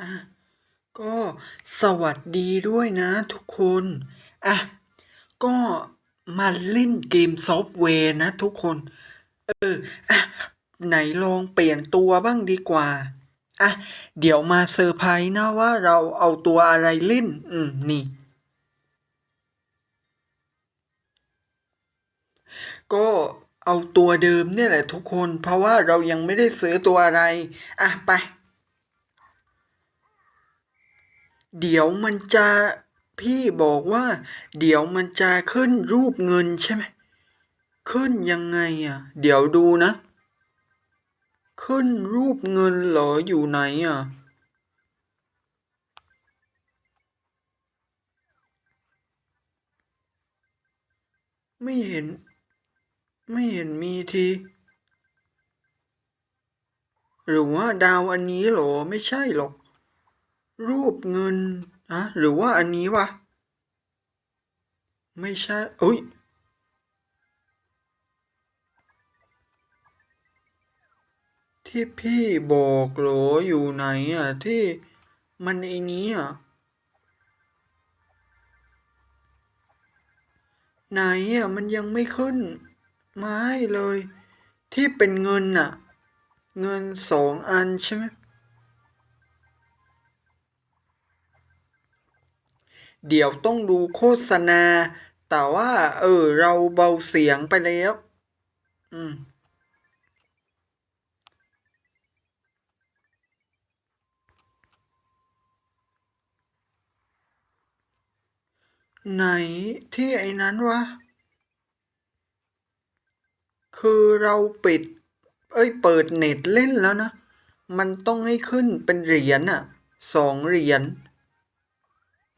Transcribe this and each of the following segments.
อะก็สวัสดีด้วยนะทุกคน อะ ก็มาเล่นเกมซอฟต์แวร์นะทุกคน เออ อะ ไหนลองเปลี่ยนตัวบ้างดีกว่า อะ เดี๋ยวมาเซอร์ไพรส์นะว่าเราเอาตัวอะไรเล่น อืม นี่ ก็เอาตัวเดิมเนี่ยแหละทุกคน เพราะว่าเรายังไม่ได้ซื้อตัวอะไร อะ ไป เดี๋ยวมันจะพี่บอกว่า เดี๋ยวมันจะขึ้นรูปเงินใช่ไหมขึ้นยังไงอะ เดี๋ยวดูนะ ขึ้นรูปเงินเหรออยู่ไหนอะไม่เห็น ไม่เห็นมีที หรือว่าดาวอันนี้เหรอ ไม่ใช่หรอก รูปเงินอะหรือว่าอันนี้วะ ไม่ใช่เอ้ยที่พี่บอกหรออยู่ไหนอะ ที่มันไอ้นี้อะ ไหนอะ มันยังไม่ขึ้น ไม้เลย ที่เป็นเงินอะ เงินสองอันใช่ไหม เดี๋ยวต้องดูโฆษณา แต่ว่า เออ เราเบาเสียงไปแล้ว อืม ไหนที่ไอ้นั้นวะ คือเราปิด เอ้ย เปิดเน็ตเล่นแล้วนะ มันต้องให้ขึ้นเป็นเหรียญอะ สองเหรียญ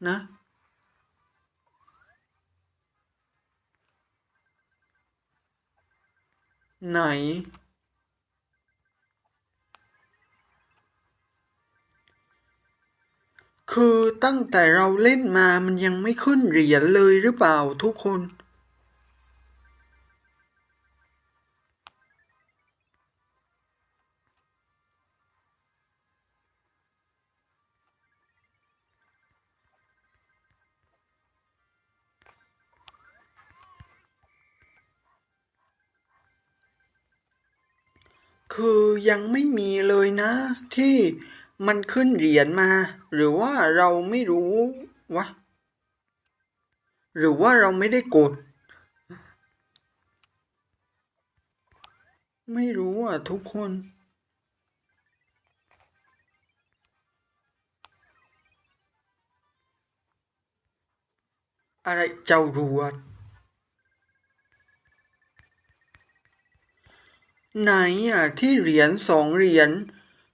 นะ ไหน คือตั้งแต่เราเล่นมามันยังไม่ขึ้นเหรียญเลยหรือเปล่าทุกคน คือยังไม่มีเลยนะ ที่มันขึ้นเหรียญมา หรือว่าเราไม่รู้วะหรือว่าเราไม่ได้กด ไม่รู้อะทุกคนอะไรเจ้ารวด ไหนอะที่เหรียญสองเหรียญ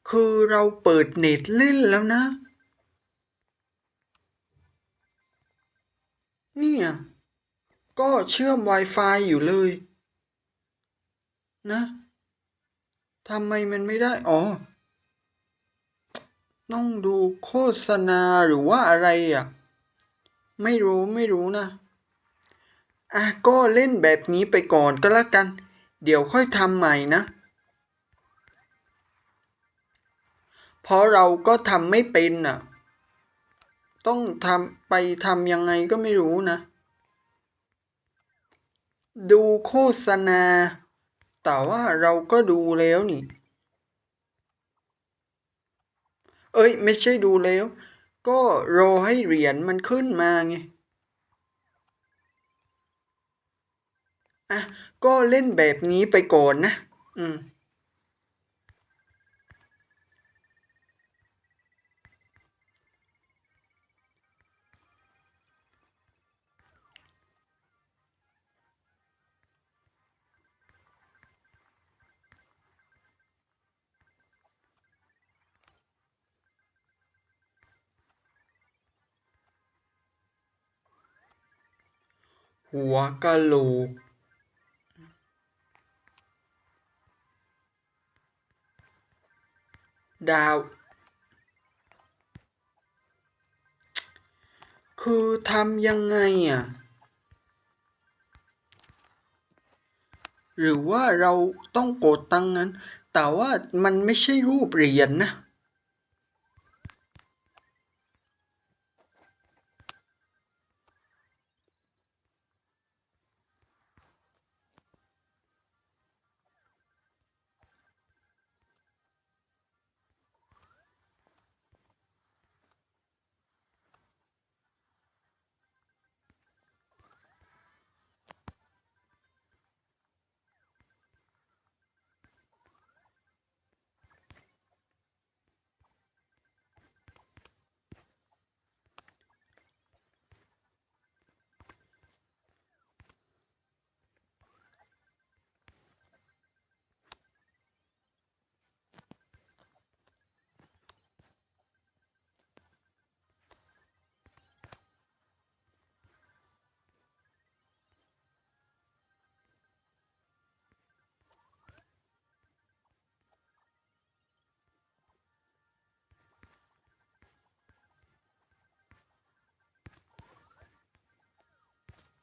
คือเราเปิดเน็ตเล่นแล้วนะ เนี่ยก็เชื่อม Wi-Fi อยู่เลย นะทำไมมันไม่ได้ อ๋อ ต้องดูโฆษณาหรือว่าอะไรอะ ไม่รู้ไม่รู้นะ อะ ก็เล่นแบบนี้ไปก่อนก็แล้วกัน เดี๋ยวค่อยทำใหม่นะ เพราะเราก็ทำไม่เป็นอะ ต้องทำไปทำยังไงก็ไม่รู้นะ ดูโฆษณา แต่ว่าเราก็ดูแล้วนี่ เอ้ย ไม่ใช่ดูแล้ว ก็รอให้เหรียญมันขึ้นมาไง อะก็เล่นแบบนี้ไปก่อนนะ อืมหัวกะโหลก ดาว คือทำยังไงอะ หรือว่าเราต้องกดตังนั้น แต่ว่ามันไม่ใช่รูปเหรียญนะ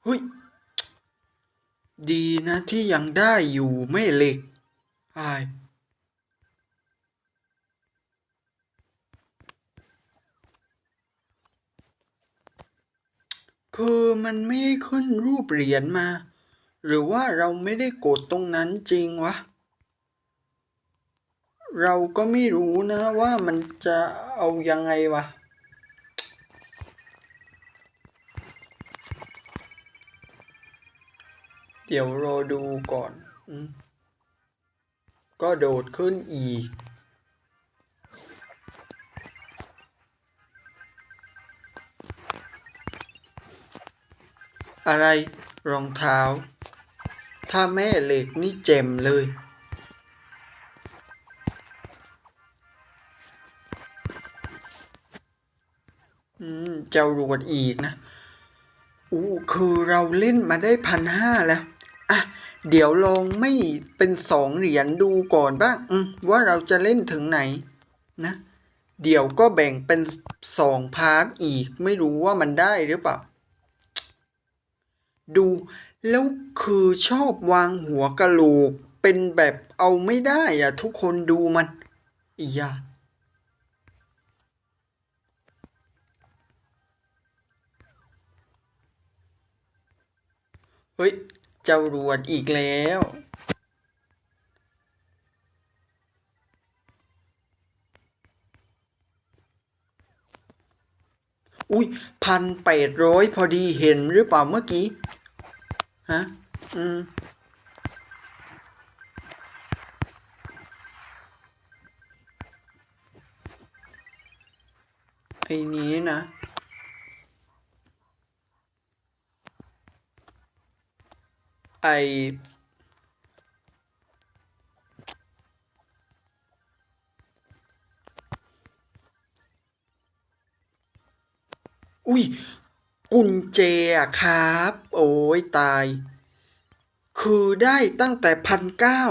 เฮ้ย ดีนะที่ยังได้อยู่ไม่เหล็กอายคือมันไม่ขึ้นรูปเหรียญมา หรือว่าเราไม่ได้กดตรงนั้นจริงวะ เราก็ไม่รู้นะว่ามันจะเอายังไงวะ เดี๋ยวรอดูก่อนอก็โดดขึ้นอีก อะไรรองเท้า ถ้าแม่เหล็กนี่เจ็มเลยอืมเจ้ารวดอีกนะอู้คือเราเล่นมาได้พันห้าแล้ว อะเดี๋ยวลองไม่เป็นสองเหรียญดูก่อนบ้างว่าเราจะเล่นถึงไหนนะ เดี๋ยวก็แบ่งเป็นสองพาร์ทอีกไม่รู้ว่ามันได้หรือเปล่า ดูแล้วคือชอบวางหัวกะโหลก เป็นแบบเอาไม่ได้อะทุกคนดูมันอียาเฮ้ย เจ้ารวดอีกแล้ว อุ้ยพันแปดร้อยพอดีเห็นหรือเปล่าเมื่อกี้ ฮะ อืมไอ้นี้นะ ไออุ้ยกุญแจอะครับ โอ้ยตาย คือได้ตั้งแต่พันเก้า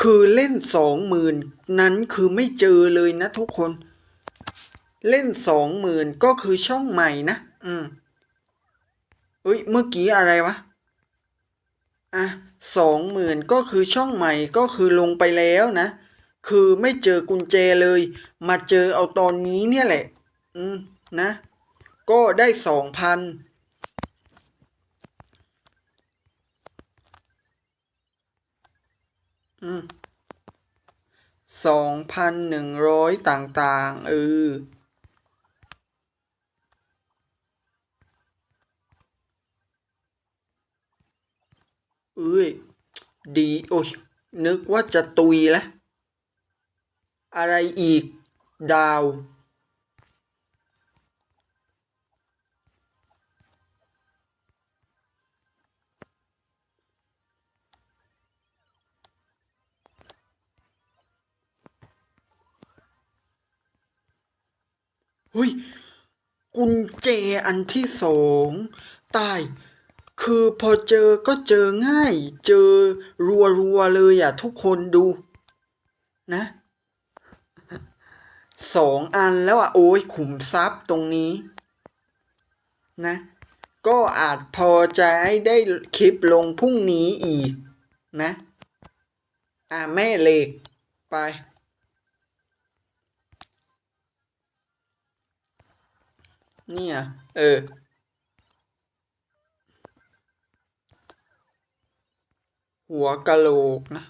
คือเล่นสองหมื่นนั้นคือไม่เจอเลยนะทุกคน เล่นสองหมื่นก็คือช่องใหม่นะ อืมเอ้ย เมื่อกี้อะไรวะ อะสองหมื่นก็คือช่องใหม่ก็คือลงไปแล้วนะ คือไม่เจอกุญแจเลย มาเจอเอาตอนนี้เนี่ยแหละ อืมนะ ก็ได้สองพันอืมสองพันหนึ่งร้อยต่างๆเออ เอ้ย ดี โอ้ย นึกว่าจะตุยล้วอะไรอีก ดาว เฮ้ย กุญแจอันที่สอง ตาย คือพอเจอก็เจอง่าย เจอรัวๆเลยอะ ทุกคนดูนะสองอันแล้วอะ โอ้ยขุมทรัพย์ตรงนี้ นะ ก็อาจพอจะให้ได้คลิปลงพรุ่งนี้อีกนะ อะแม่เหล็กไปเนี่ย เออ หัวกะโหลกนะ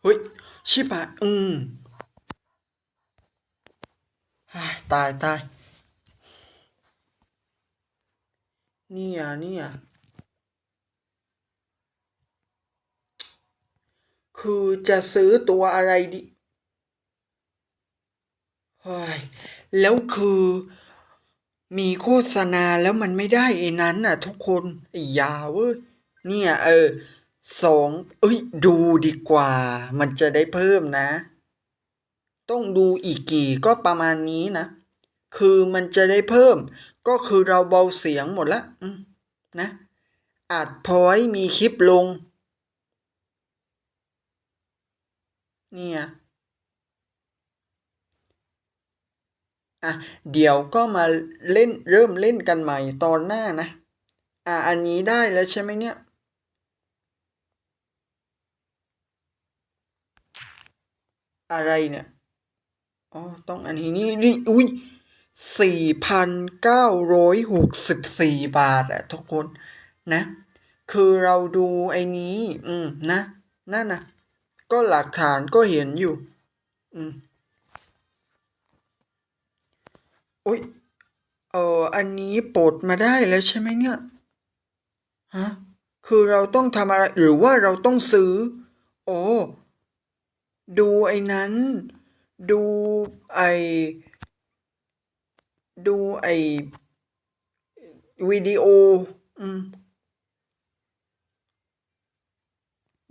เฮ้ยชิบหายอืมอ้ยตายตายนี่ยเนี่ยคือจะซื้อตัวอะไรดีเฮ้ยแล้วคือ มีโฆษณาแล้วมันไม่ได้ไอ้นั้นน่ะ ทุกคนไอ้ยาเว้ยเนี่ย เออสองเอ้ย ดูดีกว่า มันจะได้เพิ่มนะ ต้องดูอีกกี่ก็ประมาณนี้นะ คือมันจะได้เพิ่ม ก็คือเราเบาเสียงหมดละนะอาจพอให้มีคลิปลง เนี่ย อะเดี๋ยวก็มาเล่นเริ่มเล่นกันใหม่ตอนหน้านะ อะอันนี้ได้แล้วใช่ไหมเนี่ยอะไรเนี่ย อ๋อ ต้องอันนี้นี่นี่อุ้ยสี่พันเก้าร้อยหกสิบสี่บาทอะทุกคนนะ คือเราดูไอ้นี้ อืม นะ นั่นนะก็หลักฐานก็เห็นอยู่ อืม อุ้ยเอออันนี้ปลดมาได้แล้วใช่ไหมเนี่ยฮะคือเราต้องทำอะไรหรือว่าเราต้องซื้อ โอ้ดูไอ้นั้น ดูไอดูไอวิดีโอ อืม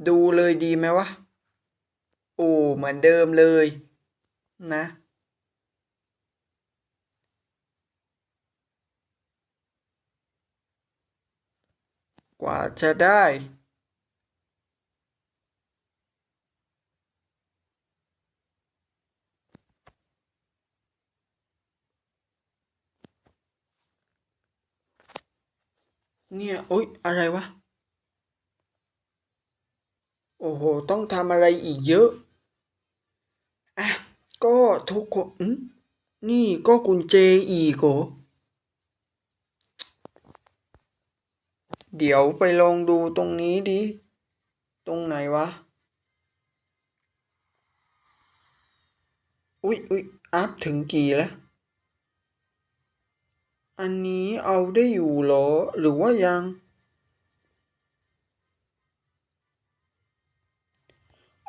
ดูเลยดีไหมวะ โอ้เหมือนเดิมเลย นะ กว่าจะได้ เนี่ยโอ๊ยอะไรวะ โอ้โห ต้องทำอะไรอีกเยอะอะก็ทุกคนนี่ก็กุญแจอีกเหรอ เดี๋ยวไปลองดูตรงนี้ดิ ตรงไหนวะ อุ๊ยอุ๊ยอัพถึงกี่แล้ว อันนี้เอาได้อยู่เหรอ หรือว่ายัง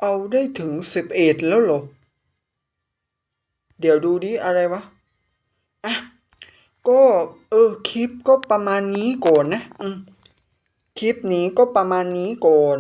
เอาได้ถึงสิบเอ็ดแล้วเหรอ เดี๋ยวดูดิอะไรวะ อะ ก็ เออ คลิปก็ประมาณนี้ก่อนนะ อืม คลิปนี้ก็ประมาณนี้ก่อน